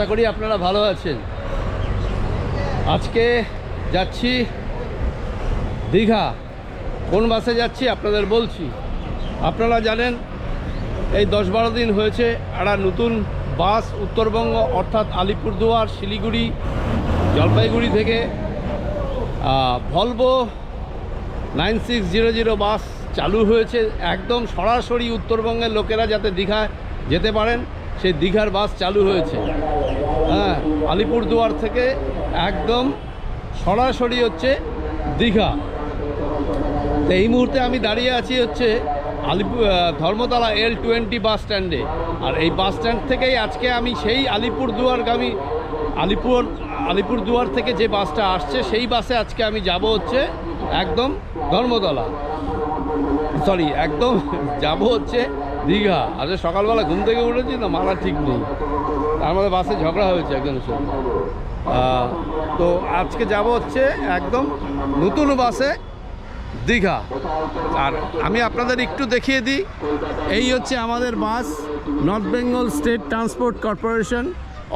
আশা করি আপনারা ভালো আছেন। আজকে যাচ্ছি দীঘা। কোন বাসে যাচ্ছি আপনাদের বলছি। আপনারা জানেন, এই দশ বারো দিন হয়েছে একটা নতুন বাস উত্তরবঙ্গ, অর্থাৎ আলিপুরদুয়ার, শিলিগুড়ি, জলপাইগুড়ি থেকে Volvo nine six zero zero bus চালু হয়েছে। একদম সরাসরি উত্তরবঙ্গের লোকেরা যাতে দীঘা যেতে পারেন, সেই দীঘার বাস চালু হয়েছে। হ্যাঁ আলিপুরদুয়ার থেকে একদম সরাসরি হচ্ছে দীঘা। তো এই মুহূর্তে আমি দাঁড়িয়ে আছি হচ্ছে Alipore Dharmatala L twenty bus স্ট্যান্ডে আর এই বাস স্ট্যান্ড থেকেই আজকে আমি সেই আলিপুরদুয়ারগামী, আলিপুর, আলিপুরদুয়ার থেকে যে বাসটা আসছে, সেই বাসে আজকে আমি যাব হচ্ছে একদম ধর্মতলা। সরি একদম যাব হচ্ছে দীঘা। আজকে সকালবেলা ঘুম থেকে উঠেছি না মালা ঠিক নেই। তার মধ্যে বাসে ঝগড়া হয়েছে একজনের আহ, তো আজকে যাব হচ্ছে একদম নতুন বাসে দীঘা। আর আমি আপনাদের একটু দেখিয়ে দিই এই হচ্ছে আমাদের bus North Bengal state transport corporation.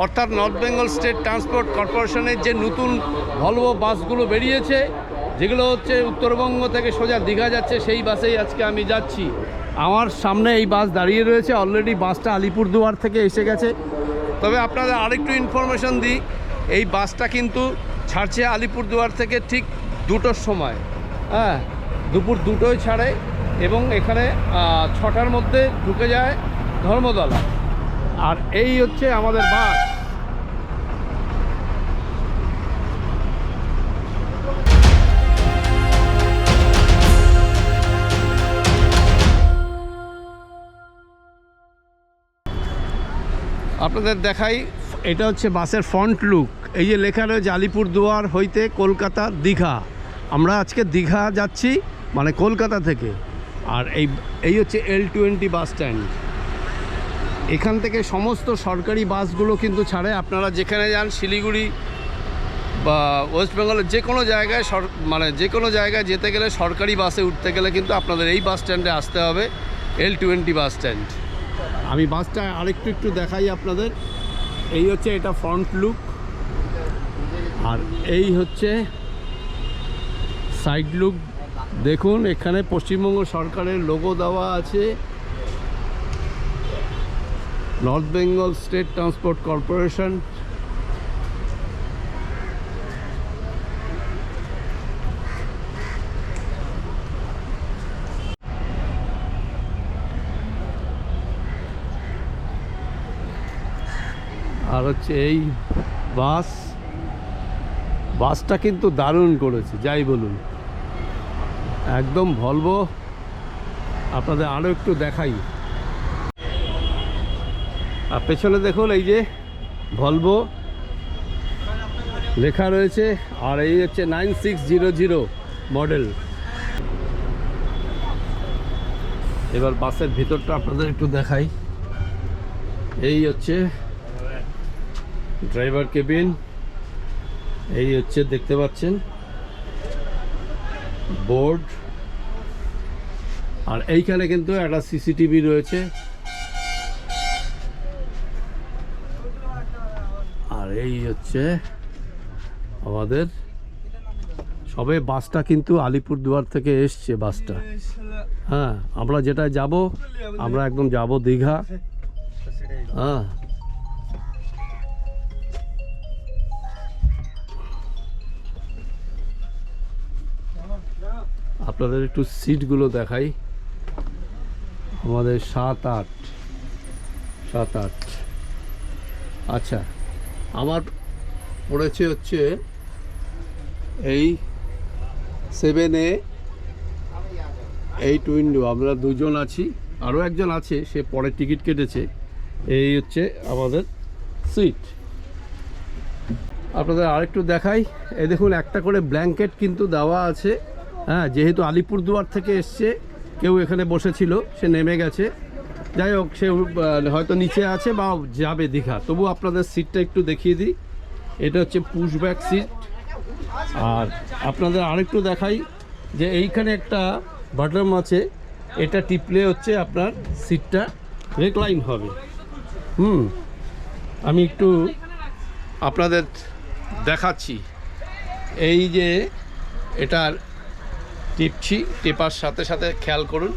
অর্থাৎ নর্থ বেঙ্গল স্টেট ট্রান্সপোর্ট কর্পোরেশনের যে নতুন ভলভো বাসগুলো বেরিয়েছে যেগুলো হচ্ছে উত্তরবঙ্গ থেকে সোজা দীঘা যাচ্ছে সেই বাসেই আজকে আমি যাচ্ছি। আমার সামনে এই বাস দাঁড়িয়ে রয়েছে অলরেডি বাসটা আলিপুরদুয়ার থেকে এসে গেছে। তবে আপনাদের আরেকটু ইনফরমেশন দিই, এই বাসটা কিন্তু ছাড়ছে আলিপুরদুয়ার থেকে ঠিক দুটোর সময়। হ্যাঁ দুপুর দুটোয় ছাড়ে এবং এখানে ছটার মধ্যে ঢুকে যায় ধর্মতলা। আর এই হচ্ছে আমাদের বাস। আপনাদের দেখাই, এটা হচ্ছে বাসের ফ্রন্ট লুক এই যে লেখা রয়েছে, আলিপুরদুয়ার হইতে কলকাতা দীঘা। আমরা আজকে দীঘা যাচ্ছি মানে কলকাতা থেকে। আর এই এই হচ্ছে এল টোয়েন্টি বাস স্ট্যান্ড এখান থেকে সমস্ত সরকারি বাসগুলো কিন্তু ছাড়ে। আপনারা যেখানে যান, শিলিগুড়ি বা ওয়েস্ট বেঙ্গলের যে কোনো জায়গায় সর মানে যে কোনো জায়গায় যেতে গেলে সরকারি বাসে উঠতে গেলে কিন্তু আপনাদের এই বাস স্ট্যান্ডে আসতে হবে এল টোয়েন্টি বাস স্ট্যান্ড আমি বাসটা আরেকটু একটু দেখাই আপনাদের। এই হচ্ছে এটা ফ্রন্ট লুক আর এই হচ্ছে সাইড লুক দেখুন, এখানে পশ্চিমবঙ্গ সরকারের লোগো দেওয়া আছে। North Bengal state transport corporation হচ্ছে এই বাস, বাসটা কিন্তু দারুণ করেছে, যাই বলুন। একদম ভলভো আপনাদের আরও একটু দেখাই। আর পেছনে দেখুন, এই যে ভলভো লেখা রয়েছে, আর এই হচ্ছে nine six zero zero model এবার বাসের ভিতরটা আপনাদের একটু দেখাই। এই হচ্ছে ড্রাইভার কেবিন, এই হচ্ছে দেখতে পাচ্ছেন, বোর্ড, আর এইখানে কিন্তু একটা সিসিটিভি রয়েছে। আর এই হচ্ছে আমাদের, সবে বাসটা কিন্তু আলিপুরদুয়ার থেকে এসছে বাসটা। হ্যাঁ আমরা যেটা যাব, আমরা একদম যাব দীঘা। হ্যাঁ আপনাদের একটু সিটগুলো দেখাই। আমাদের সাত আট সাত আট। আচ্ছা আমার পড়েছে হচ্ছে এই সেভেন এ এইট উইন্ডো আমরা দুজন আছি আরও একজন আছে, সে পরে টিকিট কেটেছে। এই হচ্ছে আমাদের সিট। আপনাদের আরেকটু দেখাই। এই দেখুন, একটা করে ব্ল্যাঙ্কেট কিন্তু দেওয়া আছে। হ্যাঁ যেহেতু আলিপুরদুয়ার থেকে এসছে, কেউ এখানে বসেছিল, সে নেমে গেছে। যাই হোক, সে হয়তো নিচে আছে বা যাবে দীঘা। তবু আপনাদের সিটটা একটু দেখিয়ে দিই। এটা হচ্ছে পুশব্যাক সিট আর আপনাদের আরেকটু দেখাই যে এইখানে একটা বাটন আছে। এটা টিপলে হচ্ছে আপনার সিটটা রেকলাইন হবে। হুম, আমি একটু আপনাদের দেখাচ্ছি। এই যে এটার টিপছি, টেপার সাথে সাথে খেয়াল করুন।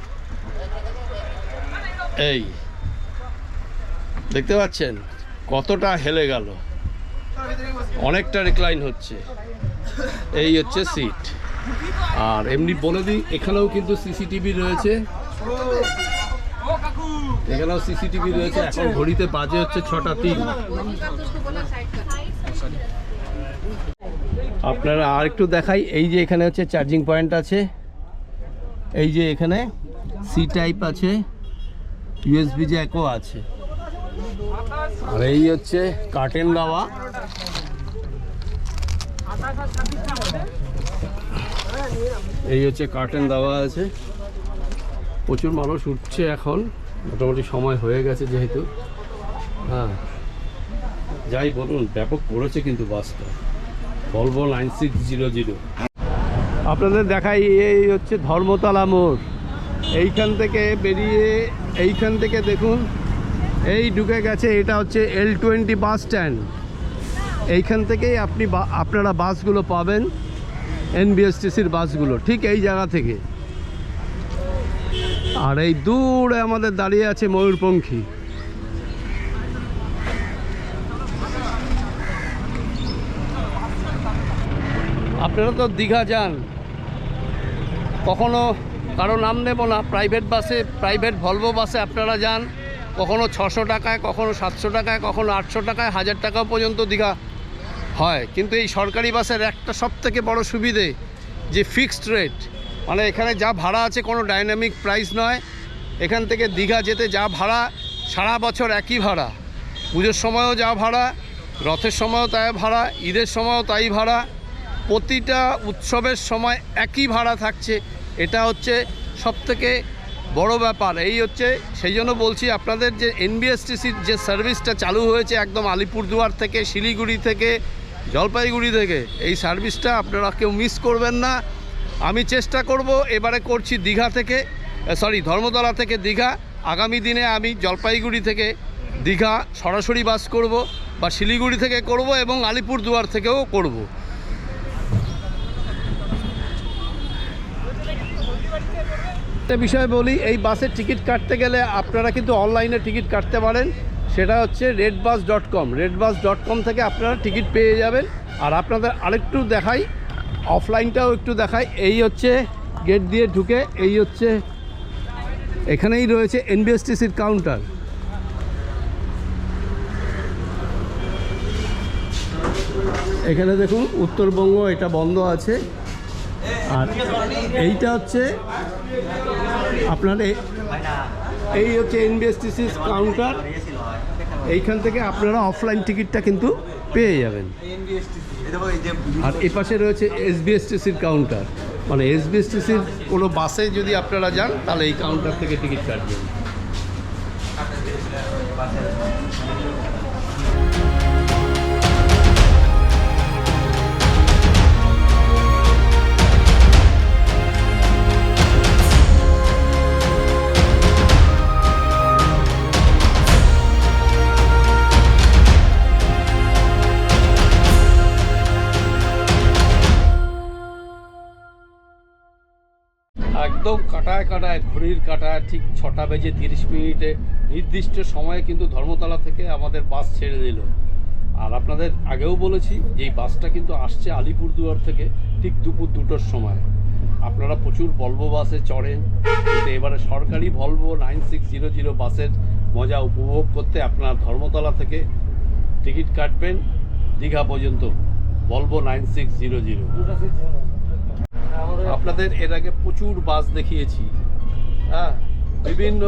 এই, দেখতে পাচ্ছেন? কতটা হেলে গেল। অনেকটা রিক্লাইন হচ্ছে। এই হচ্ছে সিট আর এমনি বলে দিই, এখানেও কিন্তু সিসিটিভি রয়েছে। এখানেও সিসিটিভি রয়েছে। এখন ঘড়িতে বাজে হচ্ছে ছটা তিন। আপনারা আর একটু দেখাই। এই যে এখানে হচ্ছে চার্জিং পয়েন্ট আছে। এই যে এখানে সি টাইপ আছে ইউএসবি জ্যাকও আছে। আর এই হচ্ছে কার্টেন দেওয়া। এই হচ্ছে কার্টেন দেওয়া আছে। প্রচুর মানুষ উঠছে এখন। মোটামুটি সময় হয়ে গেছে যেহেতু। হ্যাঁ। যাই বলুন, ব্যাপক পড়েছে কিন্তু বাসটা। Volvo nine six zero zero আপনাদের দেখাই এই হচ্ছে ধর্মতলা মোড়। এইখান থেকে বেরিয়ে এইখান থেকে দেখুন, এই ঢুকে গেছে, এটা হচ্ছে এল টোয়েন্টি বাস স্ট্যান্ড এইখান থেকেই আপনি আপনারা বাসগুলো পাবেন এনবিএসটিসির বাসগুলো, ঠিক এই জায়গা থেকে। আর এই দূরে আমাদের দাঁড়িয়ে আছে ময়ূরপঙ্খী। আপনারা তো দীঘা যান। কখনো কারও নাম নেব না প্রাইভেট বাসে প্রাইভেট ভলভো বাসে আপনারা যান। কখনো ছশো টাকায়, কখনো সাতশো টাকায়, কখনো আটশো টাকায়, হাজার টাকা পর্যন্ত দীঘা হয়। কিন্তু এই সরকারি বাসের একটা সব থেকে বড় সুবিধে, যে ফিক্সড রেট মানে এখানে যা ভাড়া আছে কোনো ডাইনামিক প্রাইস নয়। এখান থেকে দীঘা যেতে যা ভাড়া, সারা বছর একই ভাড়া। পুজোর সময়ও যা ভাড়া, রথের সময়ও তাই ভাড়া, ঈদের সময়ও তাই ভাড়া। প্রতিটা উৎসবের সময় একই ভাড়া থাকছে। এটা হচ্ছে সবথেকে বড় ব্যাপার। এই হচ্ছে, সেই জন্য বলছি আপনাদের যে এনবিএসটিসির যে সার্ভিসটা চালু হয়েছে একদম আলিপুরদুয়ার থেকে, শিলিগুড়ি থেকে, জলপাইগুড়ি থেকে, এই সার্ভিসটা আপনারা কেউ মিস করবেন না। আমি চেষ্টা করব, এবারে করছি দীঘা থেকে সরি, ধর্মতলা থেকে দীঘা। আগামী দিনে আমি জলপাইগুড়ি থেকে দীঘা সরাসরি বাস করব বা শিলিগুড়ি থেকে করব এবং আলিপুরদুয়ার থেকেও করব। একটা বিষয় বলি, এই বাসের টিকিট কাটতে গেলে আপনারা কিন্তু অনলাইনে টিকিট কাটতে পারেন। সেটা হচ্ছে red bus dot com. Red bus dot com থেকে আপনারা টিকিট পেয়ে যাবেন। আর আপনাদের আরেকটু দেখাই, অফলাইনটাও একটু দেখাই। এই হচ্ছে গেট দিয়ে ঢুকে, এই হচ্ছে এখানেই রয়েছে এনবিএসটিসির কাউন্টার। এখানে দেখুন, উত্তরবঙ্গ, এটা বন্ধ আছে। আর এইটা হচ্ছে আপনার এই হচ্ছে এনবিএসটিসির কাউন্টার এইখান থেকে আপনারা অফলাইন টিকিটটা কিন্তু পেয়ে যাবেন। আর এ পাশে রয়েছে এসবিএসটিসির কাউন্টার মানে এসবিএসটিসির কোনো বাসে যদি আপনারা যান, তাহলে এই কাউন্টার থেকে টিকিট কাটবেন। কাটায় কাটায়, ঘড়ির কাটায়, ঠিক ছটা বেজে তিরিশ মিনিটে নির্দিষ্ট সময়ে কিন্তু ধর্মতলা থেকে আমাদের বাস ছেড়ে দিল। আর আপনাদের আগেও বলেছি যে এই বাসটা কিন্তু আসছে আলিপুরদুয়ার থেকে ঠিক দুপুর দুটোর সময়। আপনারা প্রচুর ভলভো বাসে চড়েন, কিন্তু এবারে সরকারি Volvo nine six zero zero বাসের মজা উপভোগ করতে আপনারা ধর্মতলা থেকে টিকিট কাটবেন, দীঘা পর্যন্ত, Volvo nine six zero zero. আপনাদের এর আগে প্রচুর বাস দেখিয়েছি। হ্যাঁ বিভিন্ন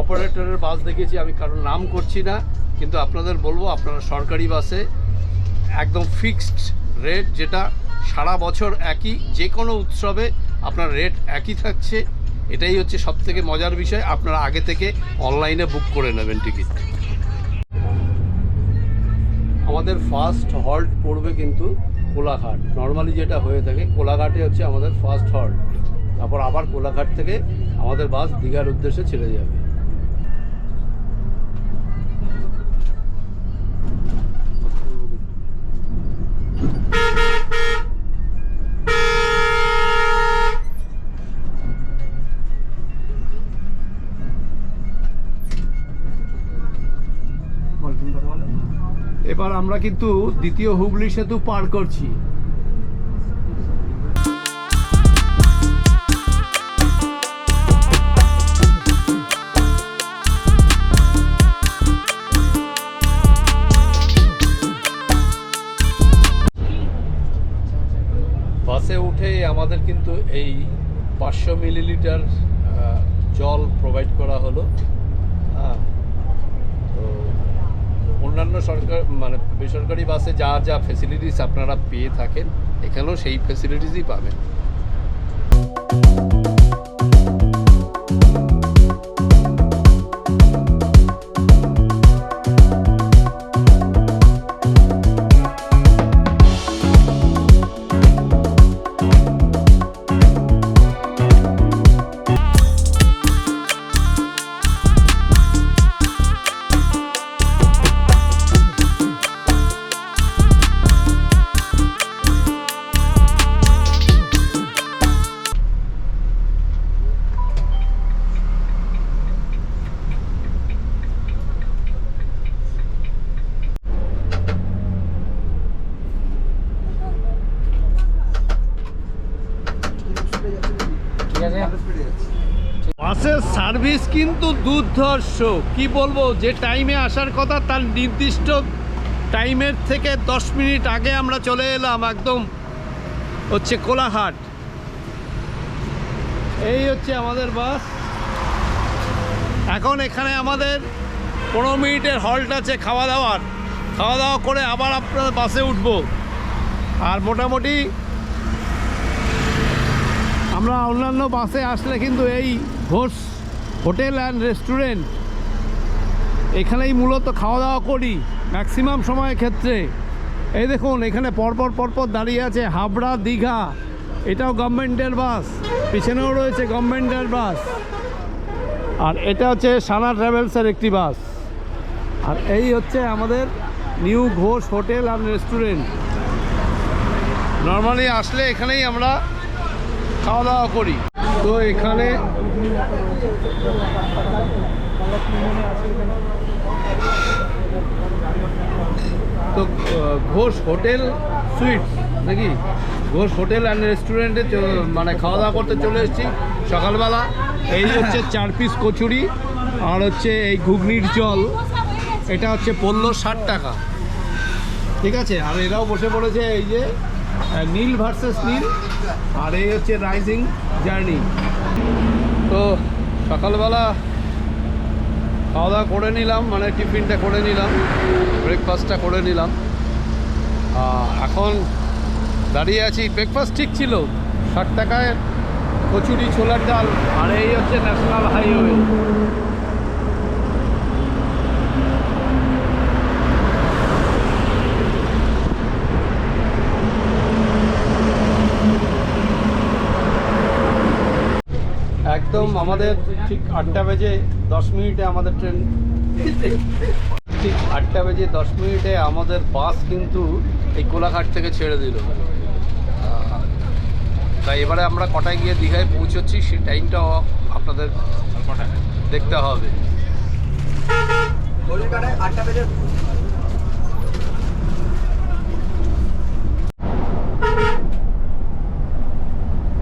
অপারেটরের বাস দেখিয়েছি, আমি কারোর নাম করছি না, কিন্তু আপনাদের বলব, আপনারা সরকারি বাসে একদম ফিক্সড রেট যেটা সারা বছর একই, যে কোনো উৎসবে আপনার রেট একই থাকছে, এটাই হচ্ছে সব থেকে মজার বিষয়, আপনারা আগে থেকে অনলাইনে বুক করে নেবেন টিকিট আমাদের ফার্স্ট হল্ট পড়বে কিন্তু কোলাঘাট। নর্মালি যেটা হয়ে থাকে, কোলাঘাটে হচ্ছে আমাদের ফার্স্ট হল্ট তারপর আবার কোলাঘাট থেকে আমাদের বাস দীঘার উদ্দেশ্যে ছেড়ে যাবে। আমরা কিন্তু দ্বিতীয় হুগলি সেতু পার করছি। বাসে উঠে আমাদের কিন্তু এই পাঁচশো মিলিলিটার জল প্রোভাইড করা হলো হ্যাঁ তো অন্যান্য সরকার মানে বেসরকারি বাসে যা যা ফেসিলিটিস আপনারা পেয়ে থাকেন, এখানেও সেই ফেসিলিটিসই পাবেন। দুর্ধর্ষ। কি বলব, যে টাইমে আসার কথা তার নির্দিষ্ট টাইমের থেকে দশ মিনিট আগে আমরা চলে এলাম একদম হচ্ছে কোলাঘাট এই হচ্ছে আমাদের বাস। এখন এখানে আমাদের পনেরো মিনিটের হল্ট আছে খাওয়া দাওয়ার খাওয়া দাওয়া করে আবার আপনার বাসে উঠবো। আর মোটামুটি আমরা অন্যান্য বাসে আসলে কিন্তু এই ঘোষ হোটেল অ্যান্ড রেস্টুরেন্ট। এখানেই মূলত খাওয়া দাওয়া করি, ম্যাক্সিমাম সময়ের ক্ষেত্রে। এই দেখুন, এখানে পরপর পরপর দাঁড়িয়ে আছে হাবড়া, দীঘা। এটাও গভর্নমেন্টের বাস, পিছনেও রয়েছে গভর্নমেন্টের বাস। আর এটা হচ্ছে সানা ট্রাভেলসের একটি বাস। আর এই হচ্ছে আমাদের new Ghosh hotel and restaurant. Normally আসলে এখানেই আমরা খাওয়া দাওয়া করি। তো এখানে তো ঘোষ হোটেল সুইটস নাকি? ঘোষ হোটেল অ্যান্ড রেস্টুরেন্টে মানে খাওয়া দাওয়া করতে চলে এসেছি। সকালবেলা, এই হচ্ছে চার পিস কচুরি, আর হচ্ছে এই ঘুগনির জল। এটা হচ্ছে পড়ল ষাট টাকা। ঠিক আছে? আর এরাও বসে পড়েছে এই যে নীল ভার্সেস নীল, আর এই হচ্ছে রাইজিং জার্নি তো সকালবেলা খাওয়া দাওয়া করে নিলাম মানে টিফিনটা করে নিলাম ব্রেকফাস্টটা করে নিলাম। এখন দাঁড়িয়ে আছি ব্রেকফাস্ট ঠিক ছিল, ষাট টাকায় কচুরি, ছোলার ডাল, আর এই হচ্ছে ন্যাশনাল হাইওয়ে একদম আমাদের ঠিক আটটা বেজে দশ মিনিটে আমাদের ট্রেন ঠিক আটটা বেজে দশ মিনিটে আমাদের বাস কিন্তু এই কোলাঘাট থেকে ছেড়ে দিল। তাই এবারে আমরা কটায় গিয়ে দীঘায় পৌঁছচ্ছি সেই টাইমটাও আপনাদের দেখতে হবে। আটটা বেজে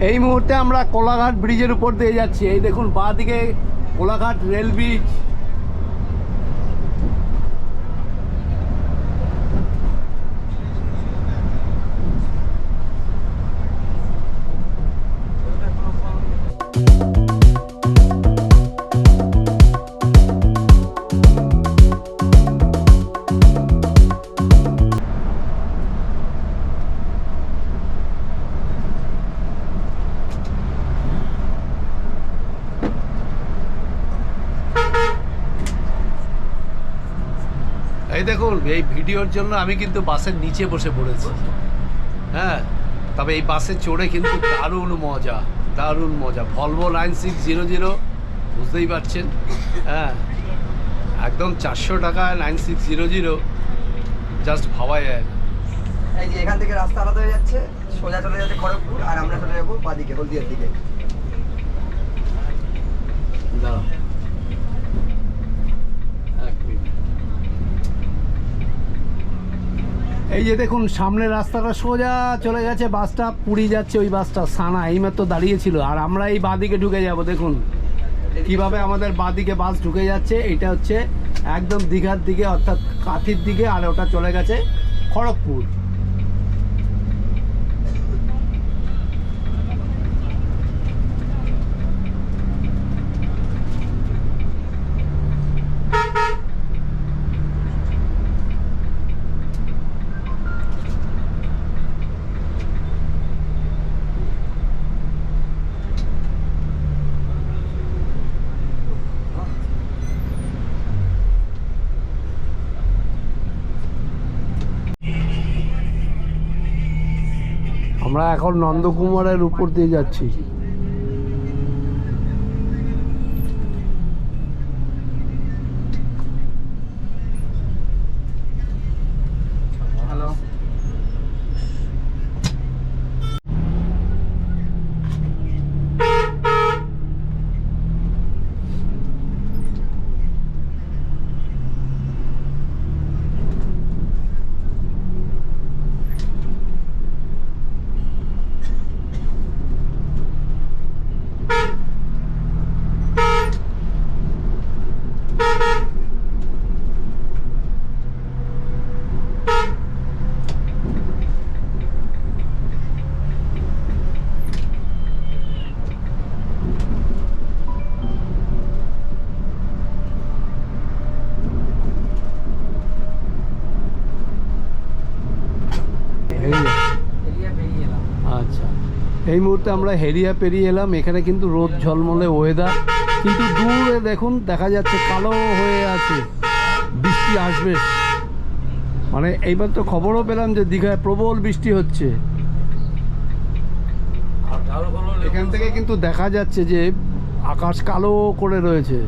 এই মুহূর্তে আমরা কোলাঘাট ব্রিজের উপর দিয়ে যাচ্ছি। এই দেখুন বাঁদিকে কোলাঘাট রেল ব্রিজ। এই এই ভিডিওর জন্য আমি কিন্তু বাসের নিচে বসে পড়েছি। হ্যাঁ তবে এই বাসে চড়ে কিন্তু দারুণ মজা দারুণ মজা। Volvo nine six zero zero বুঝতেই পারছেন? হ্যাঁ একদম চারশো টাকা nine six zero zero just ভাবা যায় এই যে এখান থেকে রাস্তা আলাদা হয়ে যাচ্ছে সোজা চলে যাচ্ছে খড়গপুর আর আমরা চলে যাব বাদিকে হলদিয়ার দিকে। দাঁড়াও এক মিনিট এই যে দেখুন, সামনের রাস্তাটা সোজা চলে গেছে, বাসটা পুরী যাচ্ছে ওই বাসটা, সানা, এইমাত্র দাঁড়িয়েছিল আর আমরা এই বাদিকে ঢুকে যাব, দেখুন। কীভাবে আমাদের বাদিকে বাস ঢুকে যাচ্ছে, এটা হচ্ছে একদম দীঘার দিকে, অর্থাৎ কাঁথির দিকে, আর ওটা চলে গেছে খড়গপুর। আমরা এখন নন্দকুমারের উপর দিয়ে যাচ্ছি হ্যালো হেরিয়া এরিয়া বেরিয়ে এলাম আচ্ছা এই মুহূর্তে আমরা হেরিয়া পেরিয়ে এলাম, এখানে কিন্তু রোদ ঝলমলে ওয়েদার কিন্তু দূরে দেখুন, দেখা যাচ্ছে কালো হয়ে আছে, বৃষ্টি আসবে। মানে এইবার তো খবরও পেলাম যে দীঘায় প্রবল বৃষ্টি হচ্ছে। এখান থেকে কিন্তু দেখা যাচ্ছে যে আকাশ কালো করে রয়েছে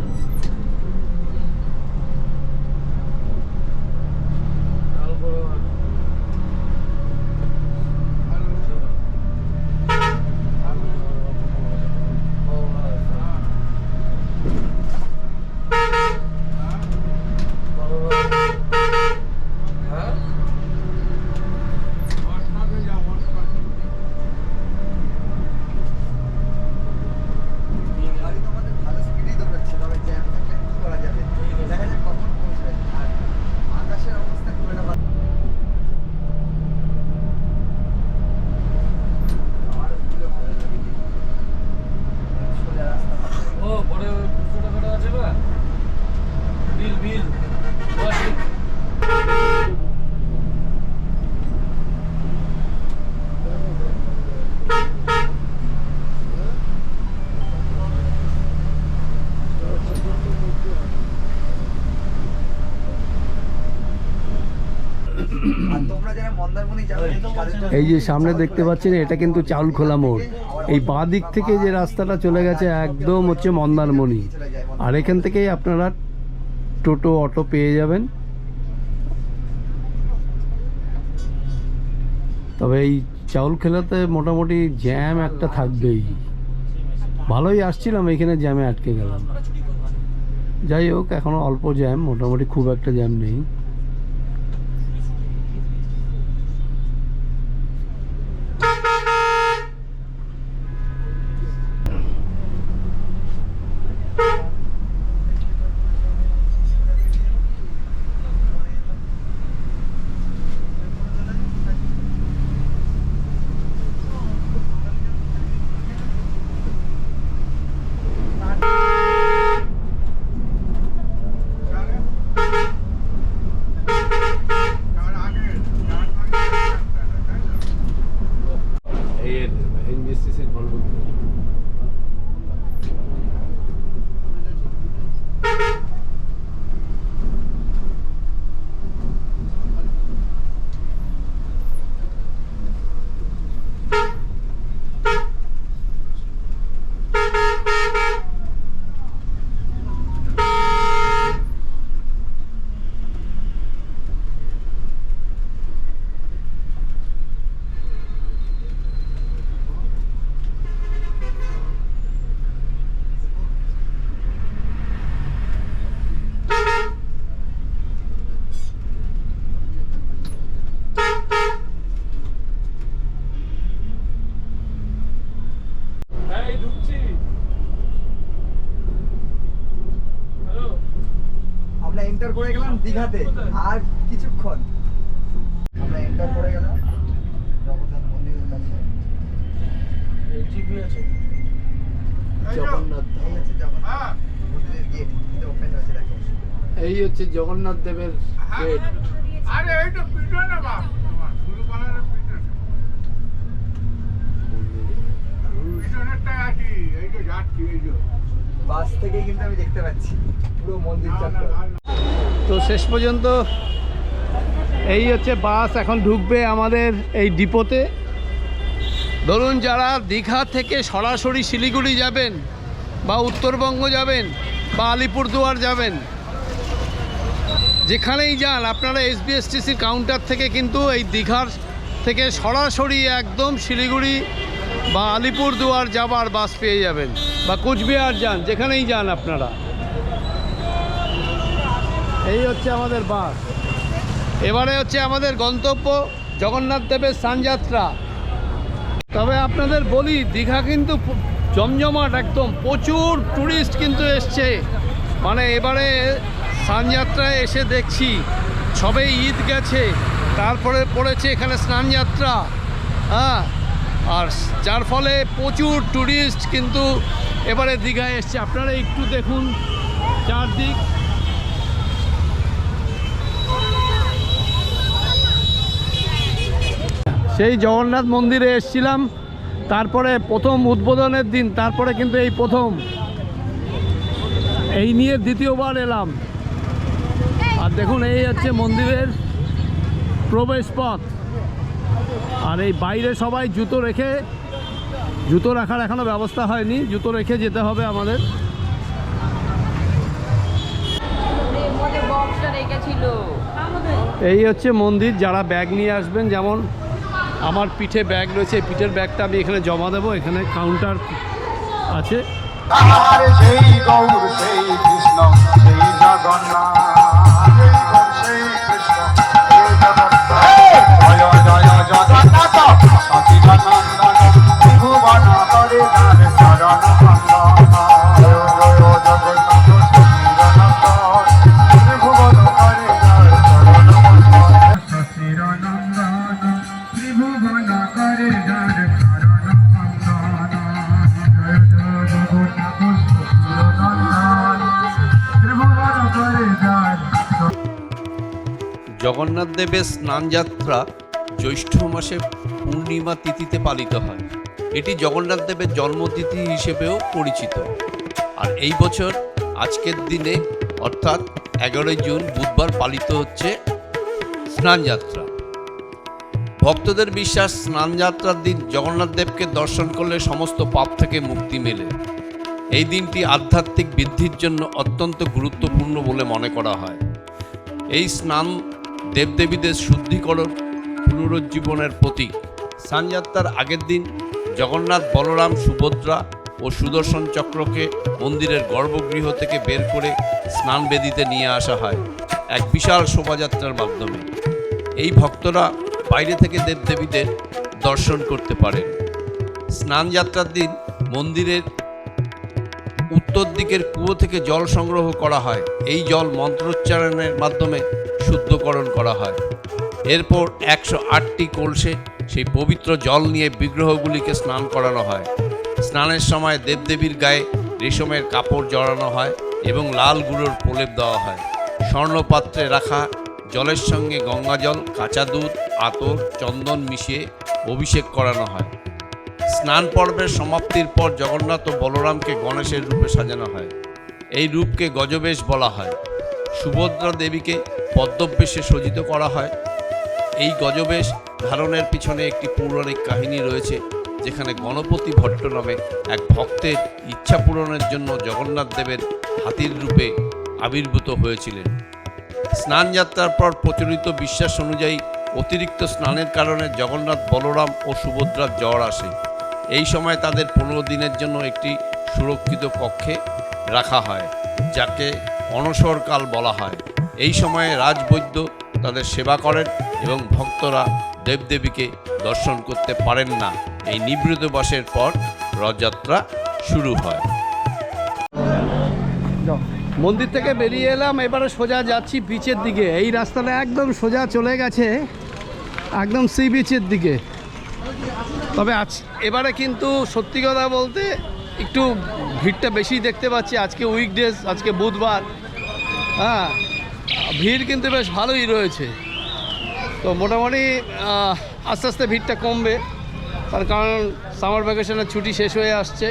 গাড়ি তো আমাদের ভালো স্পিডেই দৌড়াচ্ছে তবে জ্যাম থাকলে কি করা যাবে দেখা যাক কখন পৌঁছায় আর আকাশের অবস্থা খুব একটা ভালো আমারও খুলে ভালো লাগে সোজা রাস্তা পাশে। ও পরে দুশো টাকাটা আছে বা বিল বিল ওয়াশিং আর তোমরা যারা মন্দারমণি যাবে তাদের জন্য- এই যে সামনে দেখতে পাচ্ছেন এটা কিন্তু চাউল খোলা মোড়। এই বাঁ দিক থেকে যে রাস্তাটা চলে গেছে একদম হচ্ছে মন্দারমণি। আর এখান থেকেই আপনারা টোটো অটো পেয়ে যাবেন। তবে এই চাউল খেলাতে মোটামুটি জ্যাম একটা থাকবেই। ভালোই আসছিলাম এখানে জ্যামে আটকে গেলাম। যাই হোক এখনও অল্প জ্যাম মোটামুটি খুব একটা জ্যাম নেই। দীঘাতে আর কিছুক্ষণ। আমরা এন্টার করে গেলাম। জগন্নাথ মন্দিরের কাছে। জগন্নাথ এই হচ্ছে জগন্নাথ মন্দিরের গেট ওপেন হয়েছে দেখো। এই হচ্ছে জগন্নাথ দেবের গেট আরে এই তো পিছনে বাপ। শুরু করার পিছনে পিছনেরটাই আছি এই তো যাচ্ছি এই যে। বাস থেকে কিন্তু আমি দেখতে পাচ্ছি। পুরো মন্দির চত্বর। তো শেষ পর্যন্ত এই হচ্ছে বাস এখন ঢুকবে আমাদের এই ডিপোতে। ধরুন যারা দীঘা থেকে সরাসরি শিলিগুড়ি যাবেন বা উত্তরবঙ্গ যাবেন বা আলিপুরদুয়ার যাবেন, যেখানেই যান আপনারা এসবিএসটিসির কাউন্টার থেকে কিন্তু এই দীঘার থেকে সরাসরি একদম শিলিগুড়ি বা আলিপুরদুয়ার যাবার বাস পেয়ে যাবেন বা কোচবিহার যান, যেখানেই যান আপনারা। এই হচ্ছে আমাদের বাস। এবারে হচ্ছে আমাদের গন্তব্য জগন্নাথ দেবের স্নানযাত্রা। তবে আপনাদের বলি, দীঘা কিন্তু জমজমাট একদম। প্রচুর ট্যুরিস্ট কিন্তু এসছে। মানে এবারে স্নানযাত্রায় এসে দেখছি সবে ঈদ গেছে, তারপরে পড়েছে এখানে স্নানযাত্রা। হ্যাঁ আর যার ফলে প্রচুর ট্যুরিস্ট কিন্তু এবারে দীঘায় এসছে। আপনারা একটু দেখুন চারদিক। সেই জগন্নাথ মন্দিরে এসছিলাম। তারপরে প্রথম উদ্বোধনের দিন তারপরে কিন্তু এই প্রথম। এই নিয়ে দ্বিতীয়বার এলাম। আর দেখুন এই হচ্ছে মন্দিরের প্রবেশ পথ। আর এই বাইরে সবাই জুতো রেখে জুতো রাখার এখনও ব্যবস্থা হয়নি। জুতো রেখে যেতে হবে আমাদের। এই হচ্ছে মন্দির যারা ব্যাগ নিয়ে আসবেন যেমন আমার পিঠে ব্যাগ রয়েছে পিঠের ব্যাগটা আমি এখানে জমা দেবো এখানে কাউন্টার আছে জগন্নাথ দেবের স্নানযাত্রা জ্যৈষ্ঠ মাসে পূর্ণিমা তিথিতে পালিত হয়। এটি জগন্নাথ দেবের জন্মতিথি হিসেবেও পরিচিত। আর এই বছর আজকের দিনে, অর্থাৎ এগারোই জুন, বুধবার পালিত হচ্ছে স্নানযাত্রা। ভক্তদের বিশ্বাস, স্নানযাত্রার দিন জগন্নাথ দেবকে দর্শন করলে সমস্ত পাপ থেকে মুক্তি মেলে। এই দিনটি আধ্যাত্মিক বৃদ্ধির জন্য অত্যন্ত গুরুত্বপূর্ণ বলে মনে করা হয়। এই স্নান দেবদেবীদের শুদ্ধিকরণ পুনরুজ্জীবনের প্রতীক। স্নানযাত্রার আগের দিন জগন্নাথ বলরাম সুভদ্রা ও সুদর্শন চক্রকে মন্দিরের গর্ভগৃহ থেকে বের করে স্নান বেদিতে নিয়ে আসা হয় এক বিশাল শোভাযাত্রার মাধ্যমে। এই ভক্তরা বাইরে থেকে দেবদেবীদের দর্শন করতে পারেন। স্নানযাত্রার দিন মন্দিরের উত্তর দিকের কুয়ো থেকে জল সংগ্রহ করা হয়। এই জল মন্ত্রোচ্চারণের মাধ্যমে শুদ্ধকরণ করা হয়। এরপর একশো আটটি কলসে সেই পবিত্র জল নিয়ে বিগ্রহগুলিকে স্নান করানো হয়। স্নানের সময় দেবদেবীর গায়ে রেশমের কাপড় জড়ানো হয় এবং লাল গুঁড়োর প্রলেপ দেওয়া হয়। স্বর্ণপাত্রে রাখা জলের সঙ্গে গঙ্গাজল, কাঁচা দুধ, আতর, চন্দন মিশিয়ে অভিষেক করানো হয়। স্নান পর্বের সমাপ্তির পর জগন্নাথ ও বলরামকে গণেশের রূপে সাজানো হয়। এই রূপকে গজবেশ বলা হয়। সুভদ্রা দেবীকে পদ্মবেশে সজ্জিত করা হয়। এই গজবেশ ধারণের পিছনে একটি পৌরাণিক কাহিনী রয়েছে, যেখানে গণপতি ভট্ট নামে এক ভক্তের ইচ্ছা পূরণের জন্য জগন্নাথ দেবের হাতির রূপে আবির্ভূত হয়েছিলেন। স্নানযাত্রার পর প্রচলিত বিশ্বাস অনুযায়ী অতিরিক্ত স্নানের কারণে জগন্নাথ, বলরাম ও সুভদ্রার জ্বর আসে। এই সময় তাদের পনেরো দিনের জন্য একটি সুরক্ষিত কক্ষে রাখা হয়, যাকে অনসরকাল বলা হয়। এই সময়ে রাজবৈদ্য তাদের সেবা করেন এবং ভক্তরা দেবদেবীকে দর্শন করতে পারেন না। এই নিবৃত বাসের পর রথযাত্রা শুরু হয়। মন্দির থেকে বেরিয়ে এলাম, এবারে সোজা যাচ্ছি বিচের দিকে। এই রাস্তাটা একদম সোজা চলে গেছে, একদম সি বিচের দিকে। তবে আজ এবারে কিন্তু সত্যি কথা বলতে একটু ভিড়টা বেশি দেখতে পাচ্ছি। আজকে উইকডেজ আজকে বুধবার। হ্যাঁ ভিড় কিন্তু বেশ ভালোই রয়েছে। তো মোটামুটি আস্তে আস্তে ভিড়টা কমবে। তার কারণ সামার ভ্যাকেশনের ছুটি শেষ হয়ে আসছে।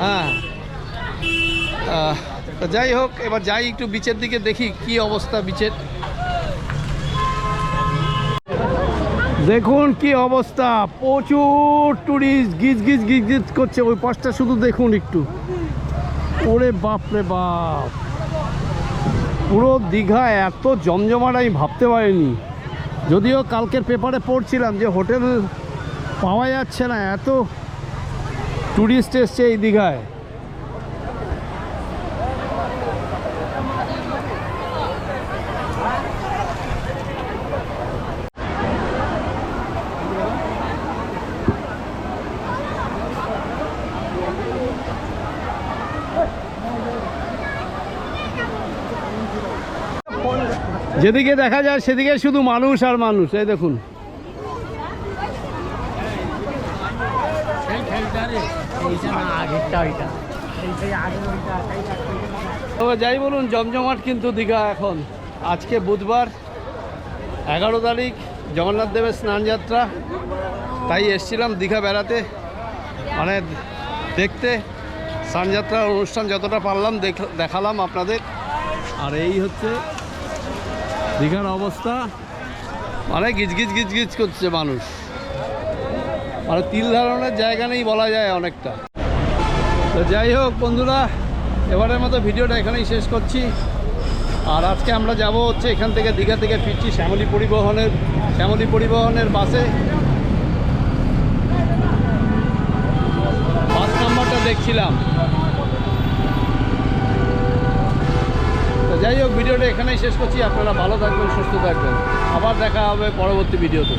হ্যাঁ যাই হোক, এবার যাই একটু বিচের দিকে দেখি কি অবস্থা বিচের। দেখুন কি অবস্থা। প্রচুর টুরিস্ট গিজ গিজ গিজ গিজ করছে। ওই পাশটা শুধু দেখুন একটু। ওরে বাপ রে বাপ। পুরো দীঘা এত জমজমাট আমি ভাবতে পারিনি। যদিও কালকের পেপারে পড়ছিলাম যে হোটেল পাওয়া যাচ্ছে না, এত টুরিস্ট এসছে এই দীঘায়। যেদিকে দেখা যায় সেদিকে শুধু মানুষ আর মানুষ, এই দেখুন। যাই বলুন, জমজমাট কিন্তু দীঘা এখন। আজকে বুধবার, এগারো তারিখ, জগন্নাথ দেবের স্নানযাত্রা তাই এসছিলাম দীঘা বেড়াতে। মানে দেখতে স্নানযাত্রার অনুষ্ঠান যতটা পারলাম, দেখ- দেখালাম আপনাদের। আর এই হচ্ছে দীঘার অবস্থা মানে গিজ গিজ গিজ গিজ করছে মানুষ। মানে তিল ধারণের জায়গা নেই বলা যায় অনেকটা। তো যাই হোক বন্ধুরা, এবারের মতো ভিডিওটা এখানেই শেষ করছি। আর আজকে আমরা যাব হচ্ছে এখান থেকে দীঘা থেকে ফিরছি শ্যামলী পরিবহনের শ্যামলী পরিবহনের বাসে। বাস নাম্বারটা দেখছিলাম। যাই হোক, ভিডিওটা এখানেই শেষ করছি। আপনারা ভালো থাকবেন, সুস্থ থাকবেন। আবার দেখা হবে পরবর্তী ভিডিওতে।